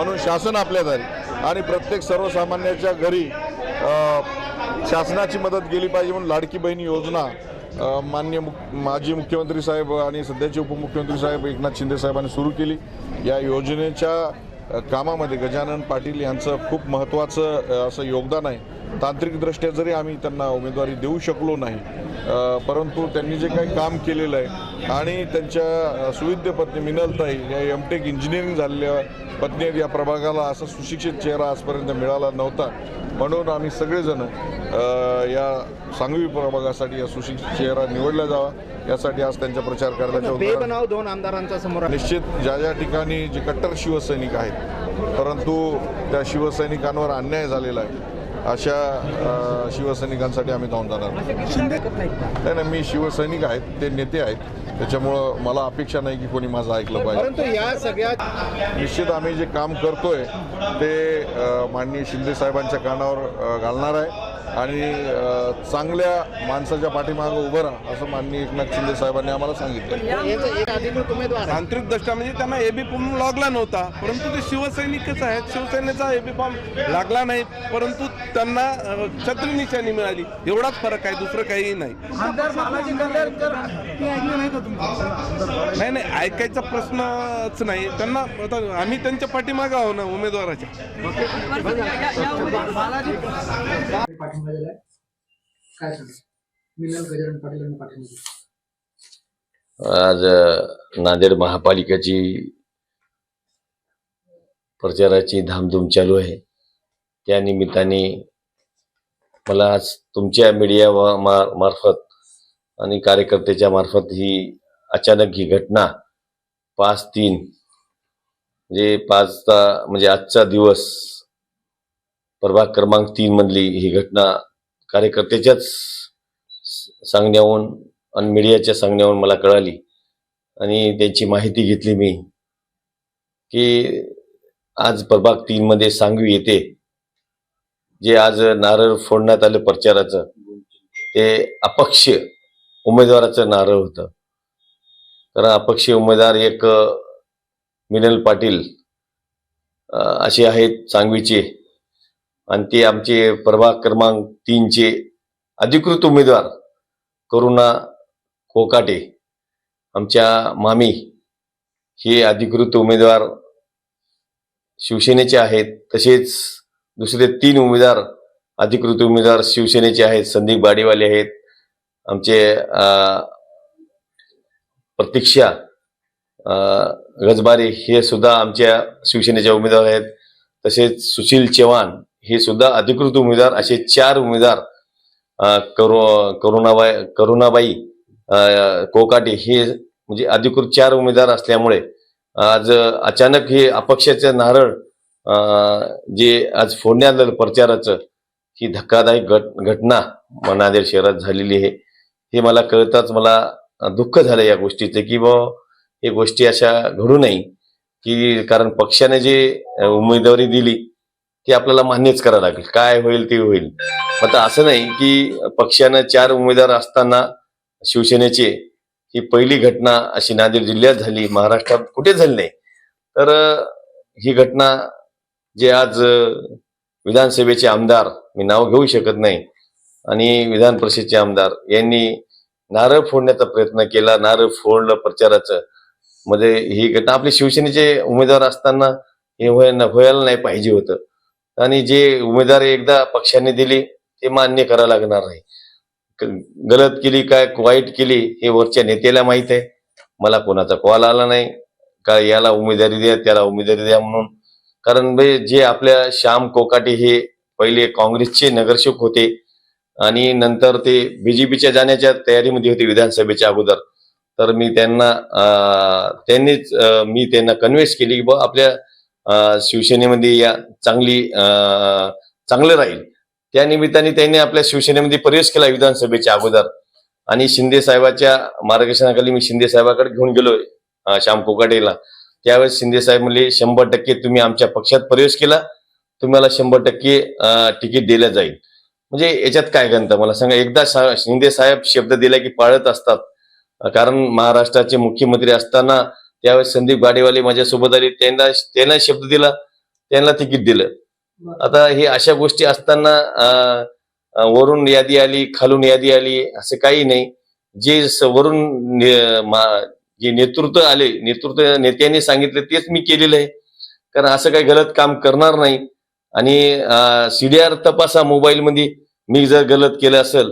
म्हणून शासन आपल्या दारी आणि प्रत्येक सर्वसामान्याच्या घरी शासनाची मदत गेली पाहिजे म्हणून लाडकी बहीण योजना मान्य मुख माजी मुख्यमंत्री साहेब आणि सध्याचे उपमुख्यमंत्री साहेब एकनाथ शिंदे साहेबांनी सुरू केली. या योजनेच्या कामामध्ये गजानन पाटील यांचं खूप महत्त्वाचं असं योगदान आहे. तांत्रिकदृष्ट्या जरी आम्ही त्यांना उमेदवारी देऊ शकलो नाही परंतु त्यांनी जे काही काम केलेलं आहे आणि त्यांच्या अ, सुविद्य पत्नी मिनलताई या एम टेक इंजिनिअरिंग झालेल्या पत्नी आहेत या प्रभागाला असा सुशिक्षित चेहरा आजपर्यंत मिळाला नव्हता म्हणून आम्ही सगळेजण या सांगवी प्रभागासाठी या सुशिक्षित चेहरा निवडला जावा यासाठी आज त्यांच्या प्रचार बेबनाव दोन आमदारांचा समोर. निश्चित ज्या ज्या ठिकाणी जे कट्टर शिवसैनिक आहेत परंतु त्या शिवसैनिकांवर अन्याय झालेला आहे अशा शिवसैनिकांसाठी आम्ही धावून जाणार. नाही नाही मी शिवसैनिक आहेत ते नेते आहेत. त्याच्यामुळं मला अपेक्षा नाही की कोणी माझं ऐकलं पाहिजे. परंतु या सगळ्या निश्चित आम्ही जे काम करतोय ते माननीय शिंदे साहेबांच्या कानावर घालणार आहे. आणि चांगल्या माणसाच्या पाठीमागं उभं राहा असं माननीय एकनाथ शिंदे साहेबांनी आम्हाला सांगितलं. तांत्रिक दृष्ट्या म्हणजे त्यांना एबी फॉर्म लागला नव्हता परंतु ते शिवसैनिकच आहेत. शिवसेनेचा एबी फॉर्म लागला नाही परंतु त्यांना छत्री निशाणी मिळाली. एवढाच फरक आहे दुसरं काहीही नाही. नाही नाही ऐकायचा प्रश्नच नाही. त्यांना आता आम्ही त्यांच्या पाठीमागं आहो ना उमेदवाराच्या. पाठिंबा दिलाय काय सांगा? मिनल गजानन पाटील यांना पाठिंबा दिला आज नांदेड महापालिकेची प्रचाराची धामधूम चालू आहे. त्या निमित्ताने मला आज तुमच्या मीडिया मार्फत आणि कार्यकर्त्याच्या मार्फत ही अचानक ही घटना पाच तीन म्हणजे पाचचा म्हणजे आजचा दिवस प्रभाग क्रमांक तीन मधली ही घटना कार्यकर्त्याच्याच सांगण्याहून आणि मीडियाच्या सांगण्याहून मला कळाली. आणि त्यांची माहिती घेतली मी की आज प्रभाग तीनमध्ये सांगवी येते जे आज नारळ फोडण्यात आलं प्रचाराचं ते अपक्ष उमेदवाराचं नारळ होतं. कारण अपक्ष उमेदवार एक मिनल पाटील असे आहेत सांगवीचे. आणि ते आमचे प्रभाग क्रमांक तीनचे अधिकृत उमेदवार करुणा कोकाटे आमच्या मामी हे अधिकृत उमेदवार शिवसेनेचे आहेत. तसेच दुसरे तीन उमेदवार अधिकृत उमेदवार शिवसेनेचे आहेत. संदीप बाडीवाले आहेत. आमचे प्रतीक्षा गजबारे हे सुद्धा आमच्या शिवसेनेच्या उमेदवार आहेत. तसेच सुशील चव्हाण हे सुद्धा अधिकृत उमेदवार असे चार उमेदवार करो करुणाबाई करुणाबाई कोकाटे हे म्हणजे अधिकृत चार उमेदवार असल्यामुळे आज अचानक हे अपक्षाचं नारळ जे आज फोडण्यात आलं प्रचाराचं ही धक्कादायक घट घटना मनादेर नांदेड शहरात झालेली आहे. हे मला कळताच मला दुःख झालं या गोष्टीचं की बा हे गोष्टी अशा घडू नये की कारण पक्षाने जे उमेदवारी दिली ती आपल्याला मान्यच करावं लागेल. काय होईल ते होईल. आता असं नाही की पक्षानं चार उमेदवार असताना शिवसेनेचे ही पहिली घटना अशी नांदेड जिल्ह्यात झाली महाराष्ट्रात कुठे झाली नाही. तर ही घटना जे आज विधानसभेचे आमदार मी नाव घेऊ शकत नाही आणि विधान परिषदचे आमदार यांनी नारळ फोडण्याचा प्रयत्न केला. नारळ फोडलं प्रचाराचं. मध्ये ही घटना आपले शिवसेनेचे उमेदवार असताना हे व्हायला व्हायला नाही पाहिजे होतं. आणि जे उमेदवार एकदा पक्षाने दिली ते मान्य करावं लागणार नाही. गलत केली काय वाईट केली हे वरच्या नेत्याला माहीत आहे. मला कोणाचा कॉल आला नाही. का याला उमेदवारी द्या त्याला उमेदवारी द्या म्हणून. कारण बे जे आपल्या श्याम कोकाटे हे पहिले काँग्रेसचे नगरसेवक होते आणि नंतर ते बीजेपीच्या जाण्याच्या तयारीमध्ये होते विधानसभेच्या अगोदर. तर मी त्यांना त्यांनीच मी त्यांना कन्व्हिन्स केली की बा आपल्या शिवसेनेमध्ये या चांगली अं, चांगलं राहील. त्या निमित्ताने त्यांनी आपल्या शिवसेनेमध्ये प्रवेश केला विधानसभेच्या अगोदर. आणि शिंदे साहेबाच्या मार्गदर्शनाखाली मी शिंदे साहेबाकडे घेऊन गेलो श्याम कोकाटेला. त्यावेळेस शिंदे साहेब म्हणले शंभर टक्के तुम्ही आमच्या पक्षात प्रवेश केला. तुम्हाला शंभर टक्के तिकीट दिलं जाईल. म्हणजे याच्यात काय गंत? मला सांगा एकदा शिंदे साहेब शब्द दिला की पाळत असतात. कारण महाराष्ट्राचे मुख्यमंत्री असताना त्यावेळेस संदीप गाडेवाले माझ्यासोबत आले. त्यांना त्यांना शब्द दिला. त्यांना तिकीट दिलं. आता हे अशा गोष्टी असताना वरून यादी आली खालून यादी आली असं काही नाही. जे वरून ने- जे नेतृत्व आले नेतृत्व नेत्यांनी सांगितलं तेच मी केलेलं आहे. कारण असं काही गलत काम करणार नाही. आणि सीडीआर तपासा मोबाईल मध्ये मी जर गलत केलं असेल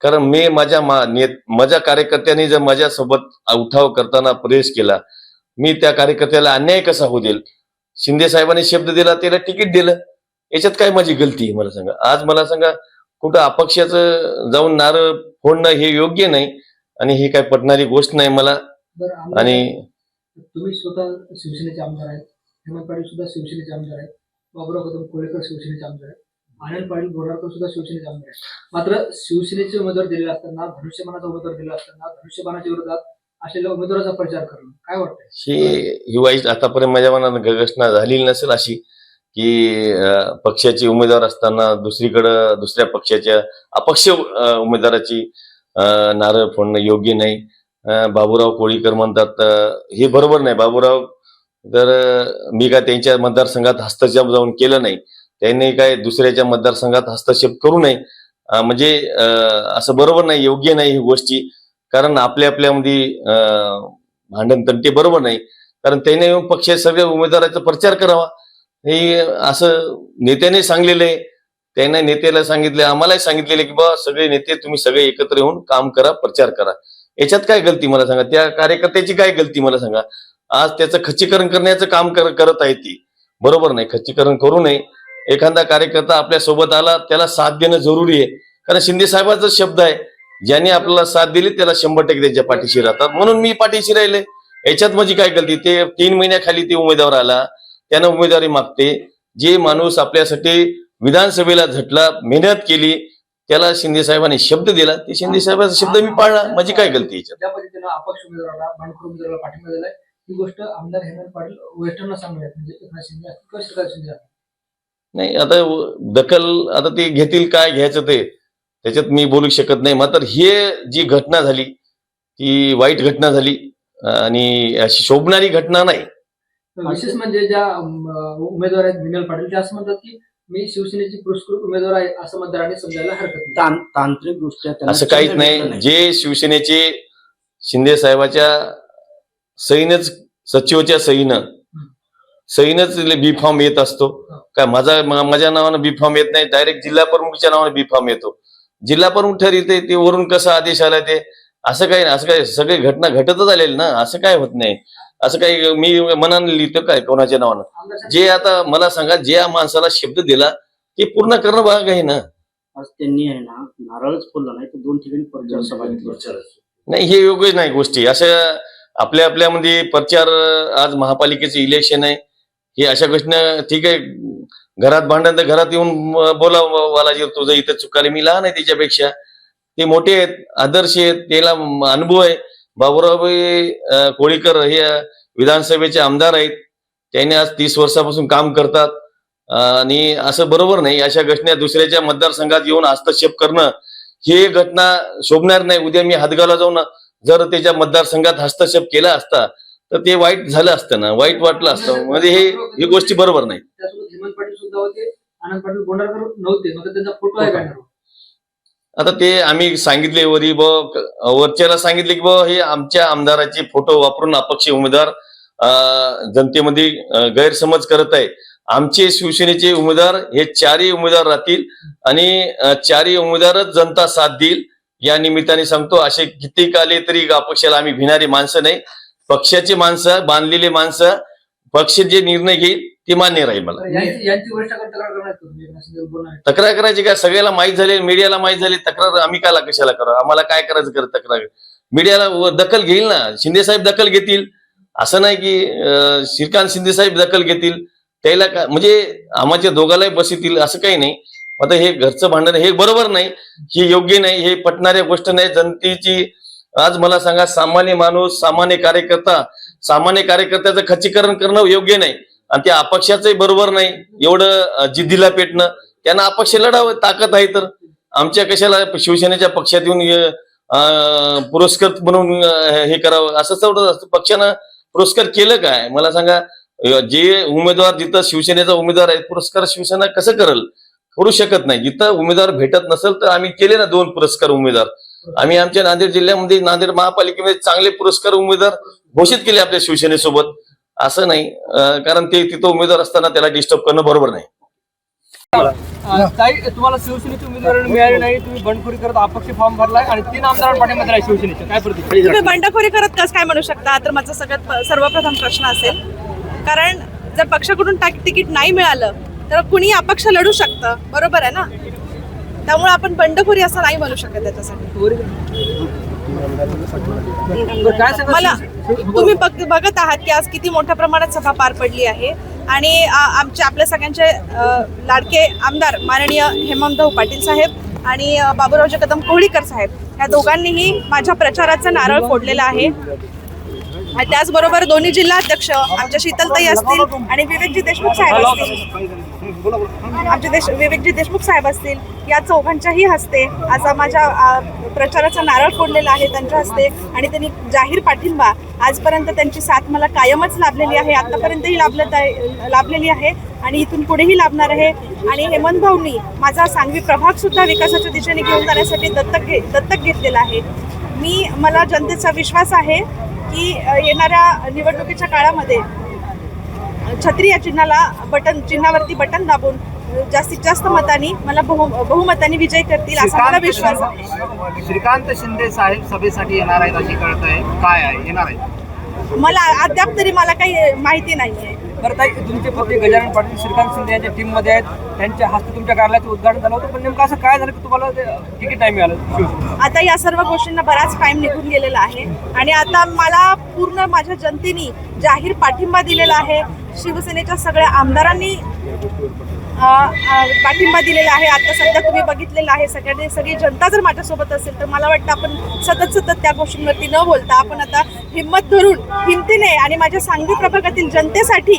कारण मी माझ्या मा- माझ्या कार्यकर्त्यांनी जर माझ्यासोबत उठाव करताना प्रवेश केला मी त्या कार्यकर्त्याला अन्याय कसा होऊ देईल? शिंदे साहेबांनी शब्द दिला त्याला तिकीट दिलं. याच्यात काय माझी गलती आहे मला सांगा. आज मला सांगा कुठं अपक्षाचं जाऊन नारळ फोडणं हे योग्य नाही आणि ही काय पटणारी गोष्ट नाही मला. आणि तुम्ही स्वतः शिवसेनेचे आमदार आहेत. हेमंत पाटील सुद्धा शिवसेनेचे आमदार आहेत. बाबुराव कदम कोळेकर शिवसेनेचे आमदार आहेत. अनिल पाटील बोराडकर सुद्धा शिवसेनेचे आमदार आहेत. मात्र शिवसेनेचे उमेदवार दिलेले असताना धनुष्यबाणाचा उमेदवार दिला असताना धनुष्यबाणाच्या विरोधात उमेदवाराचा प्रचार करणं काय वाटतं ही ही वाईट आतापर्यंत माझ्या मनात घटना झालेली नसेल अशी की पक्षाचे उमेदवार असताना दुसरीकडं दुसऱ्या पक्षाच्या अपक्ष उमेदवाराची नारळ फोडणं योग्य नाही. बाबूराव कोळीकर म्हणतात हे बरोबर नाही. बाबूराव तर मी काय त्यांच्या मतदारसंघात हस्तक्षेप जाऊन केलं नाही त्यांनी काय दुसऱ्याच्या मतदारसंघात हस्तक्षेप करू नये? म्हणजे असं बरोबर नाही योग्य नाही ही गोष्टी. कारण आपल्या आपल्यामध्ये अं, भांडण तंटे बरोबर नाही. कारण त्याने येऊन पक्ष सगळ्या उमेदवाराचा प्रचार करावा. हे असं नेत्याने सांगलेलं आहे. त्यांना नेत्याला सांगितले आम्हालाही सांगितलेले की बा सगळे नेते तुम्ही सगळे एकत्र येऊन काम करा प्रचार करा. याच्यात काय गलती मला सांगा? त्या कार्यकर्त्याची काय गलती मला सांगा? आज त्याचं खच्चीकरण करण्याचं काम कर- करत आहे ती. बरोबर नाही खच्चीकरण करू नये. एखादा कार्यकर्ता आपल्यासोबत आला त्याला साथ देणं जरुरी आहे. कारण शिंदे साहेबाचा शब्द आहे. ज्यांनी आपल्याला साथ दिली त्याला शंभर टक्के त्यांच्या पाठीशी राहतात. म्हणून मी पाठीशी राहिले. याच्यात माझी काय गलती? ते तीन महिन्याखाली ते उमेदवार आला. त्यानं उमेदवारी मागते. जे माणूस आपल्यासाठी विधानसभेला झटला मेहनत केली त्याला शिंदे साहेबांनी शब्द दिला. ते शिंदे साहेबांचा शब्द मी पाळला. माझी काय गलती याच्यात? ज्या पद्धतीनं अपक्ष उमेदवाराला बंडखोर उमेदवाराला पाठिंबा दिलाय ही गोष्ट आमदार हेमंत पाटील वेस्टर्नला सांगूयात. म्हणजे एकनाथ शिंदे असतील किंवा श्रीकांत शिंदे असतील. नाही आता दखल आता ते घेतील काय घ्यायचं ते. त्याच्यात मी बोलू शकत नाही. मात्र हे जी घटना झाली ती वाईट घटना झाली आणि अशी शोभणारी घटना नाही. विशेष म्हणजे ज्या उमेदवार आहेत विनल पाटील ते असं म्हणतात की मी शिवसेनेची पुरस्कृत उमेदवार आहे असं मतदारांनी समजायला हरकत नाही. तांत्रिक दृष्ट्या असं काहीच नाही. जे शिवसेनेचे शिंदे साहेबाच्या सहीनच सचिवच्या सहीनं सहीनच बी फॉर्म येत असतो. काय माझा माझ्या नावानं बी फॉर्म येत नाही डायरेक्ट जिल्हा प्रमुखच्या नावानं बी फॉर्म येतो. जिल्हा प्रमुख ठरवते ते वरून कसा आदेश आला ते असं काही नाही असं काय सगळी घटना घटतच आलेली ना असं काय होत नाही. असं काही मी मनाने लिहितो काय कोणाच्या नावानं? जे आता मला सांगा जे या माणसाला शब्द दिला ते पूर्ण करणं भाग आहे ना. आज त्यांनी आहे ना नारळच नाही तर दोन ठिकाणी प्रचार सभा घेतली. नाही हे योग्य नाही गोष्टी. अशा आपल्या आपल्यामध्ये प्रचार आज महापालिकेचे इलेक्शन आहे. हे अशा गोष्टी ठीक आहे घरात भांडण तर घरात येऊन बोला बालाजी तुझं इथं चुकाले मी लहान आहे त्याच्यापेक्षा ते मोठे आहेत आदर्श आहेत त्याला अनुभव आहे. बाबुराव कोळीकर हे विधानसभेचे आमदार आहेत. त्यांनी आज तीस वर्षापासून काम करतात. आणि असं बरोबर नाही. अशा घटना दुसऱ्याच्या मतदारसंघात येऊन हस्तक्षेप करणं हे घटना शोभणार नाही. उद्या मी हातगावला जाऊन जर त्याच्या मतदारसंघात हस्तक्षेप केला असता तर ते वाईट झालं असतं ना वाईट वाटलं असतं. म्हणजे हे ही गोष्टी बरोबर नाही. त्यासोबत हेमंत पाटील सुद्धा होते आनंद पाटील बोंडारकर नव्हते मग त्यांचा फोटो आहे बॅनर आता ते आम्ही सांगितले वरी ब वरच्याला सांगितले की ब हे आमच्या आमदाराचे फोटो वापरून अपक्ष उमेदवार जनतेमध्ये गैरसमज करत आहे. आमचे शिवसेनेचे उमेदवार हे चारही उमेदवार राहतील आणि चारही उमेदवारच जनता साथ देईल. या निमित्ताने सांगतो असे किती आले तरी अपक्षाला आम्ही भिणारी माणसं नाही. पक्षाची माणसं बांधलेली माणसं पक्ष जे निर्णय घेईल ते मान्य राहील मला. तक्रार करायची काय? सगळ्याला माहीत झाले मीडियाला माहीत झाली तक्रार आम्ही काला कशाला करा आम्हाला काय करायचं करत तक्रार? मीडियाला दखल घेईल ना? शिंदे साहेब दखल घेतील. असं नाही की श्रीकांत शिंदे साहेब दखल घेतील. त्याला का म्हणजे आम्हाच्या दोघालाही बसितील असं काही नाही. आता हे घरचं भांडण हे बरोबर नाही. हे योग्य नाही. हे पटणाऱ्या गोष्ट नाही. जनतेची आज मला सांगा सामान्य माणूस सामान्य कार्यकर्ता सामान्य कार्यकर्त्याचं खच्चीकरण करणं योग्य नाही आणि ते अपक्षाचंही बरोबर नाही. एवढं जिद्दीला पेटणं. त्यांना अपक्ष लढावं ताकद आहे तर. आमच्या कशाला शिवसेनेच्या पक्षात येऊन पुरस्कृत म्हणून हे करावं? असं तेवढं असतं. पक्षानं पुरस्कार केलं काय? मला सांगा जे उमेदवार जिथं शिवसेनेचा उमेदवार आहे पुरस्कार शिवसेना कसं करल? करू शकत नाही. जिथं उमेदवार भेटत नसेल तर आम्ही केले ना दोन पुरस्कार उमेदवार. आम्ही आमच्या नांदेड जिल्ह्यामध्ये नांदेड महापालिकेमध्ये चांगले पुरस्कार उमेदवार घोषित केले आपल्या शिवसेनेसोबत. असं नाही कारण ते तिथं उमेदवार असताना त्याला डिस्टर्ब करणं बरोबर नाही. तुम्हाला शिवसेनेची उमेदवारी मिळाली नाही तुम्ही बंडखोरी करत अपक्ष फॉर्म भरलाय आणि तीन आमदारांना पाठिंबा दिलाय शिवसेनेच्या काय प्रतिक्रिया? तुम्ही बंडखोरी करत कस काय म्हणू शकता? हा तर माझा सगळ्यात सर्वप्रथम प्रश्न असेल कारण जर पक्षाकडून तिकीट नाही मिळालं तर कुणी अपक्ष लढू शकतं. बरोबर आहे ना? त्यामुळे आपण बंडखोरी असं नाही म्हणू शकत त्याच्यासाठी. मला तुम्ही बघ- बघत आहात की आज किती मोठ्या प्रमाणात सभा पार पडली आहे. आणि आमचे आपल्या सगळ्यांचे लाडके आमदार माननीय हेमंतभाऊ पाटील साहेब आणि अ, बाबूरावजी कदम कोहळीकर साहेब या दोघांनीही माझ्या प्रचाराचा नारळ फोडलेला आहे. आणि त्याचबरोबर दोन्ही जिल्हाध्यक्ष आमच्या शीतलताई असतील आणि विवेकजी देशमुख साहेब असतील. आमचे देश विवेकजी देशमुख साहेब असतील या चौघांच्याही हस्ते आज माझ्या प्रचाराचा नारळ फोडलेला आहे त्यांच्या हस्ते आणि त्यांनी जाहीर पाठिंबा आजपर्यंत त्यांची साथ मला कायमच लाभलेली आहे आतापर्यंतही लाभलं आहे- लाभलेली आहे आणि इथून पुढेही लाभणार आहे. आणि हेमंत भाऊंनी माझा सांगवी प्रभाग सुद्धा विकासाच्या दिशेने घेऊन जाण्यासाठी दत्तक घे दत्तक घेतलेला आहे. मी मला जनतेचा विश्वास आहे की येणाऱ्या निवडणुकीच्या काळामध्ये छत्री या चिन्हाला बटन चिन्हावरती बटन दाबून जास्तीत जास्त मतांनी मला बहु बहुमतांनी विजय करतील असा मला विश्वास आहे. श्रीकांत शिंदे साहेब सभेसाठी येणार आहेत अशी कळत आहे काय आहे? येणार आहे मला अद्याप तरी मला काही माहिती नाहीये. बरं ताई तुमचे पती गजानन पाटील श्रीकांत शिंदे यांच्या टीममध्ये आहेत. त्यांच्या हस्ते तुमच्या कार्यालयाचं उद्घाटन झालं होतं. पण नेमकं असं काय झालं की तुम्हाला तिकीट नाही मिळालं? आता या सर्व गोष्टींना बराच टाइम निघून गेलेला आहे. आणि आता मला पूर्ण माझ्या जनतेने जाहीर पाठिंबा दिलेला आहे. शिवसेनेच्या सगळ्या आमदारांनी पाठिंबा दिलेला आहे. आता सध्या तुम्ही बघितलेलं आहे. सगळ्यांनी सगळी जनता जर माझ्यासोबत असेल तर मला वाटतं आपण सतत सतत त्या गोष्टींवरती न बोलता आपण आता हिंमत धरून हिमतीने आणि माझ्या सांगली प्रभागातील जनतेसाठी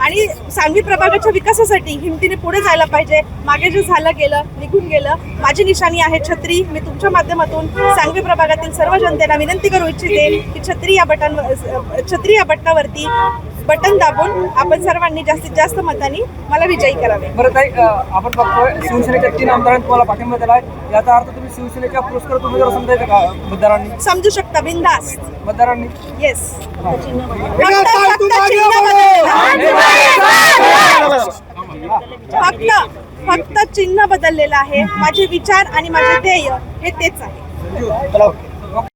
आणि सांगली प्रभागाच्या विकासासाठी हिमतीने पुढे जायला पाहिजे. मागे जे झालं गेलं निघून गेलं. माझी निशाणी आहे छत्री. मी तुमच्या माध्यमातून सांगली प्रभागातील सर्व जनतेला विनंती करू इच्छिते की छत्री या बटन छत्री या बटनावरती बटन दाबून आपण सर्वांनी जास्तीत जास्त मतांनी मला विजयी करावे. बरं ताई आपण बघतोय शिवसेनेच्या तीन आमदारांनी तुम्हाला पाठिंबा दिला आहे याचा अर्थ तुम्ही शिवसेनेच्या पुरस्कार उमेदवार समजायचं का मतदारांनी? समजू शकता बिंदास मतदारांनी? येस फक्त फक्त चिन्ह बदललेलं आहे. माझे विचार आणि माझे ध्येय हे तेच आहे. चला.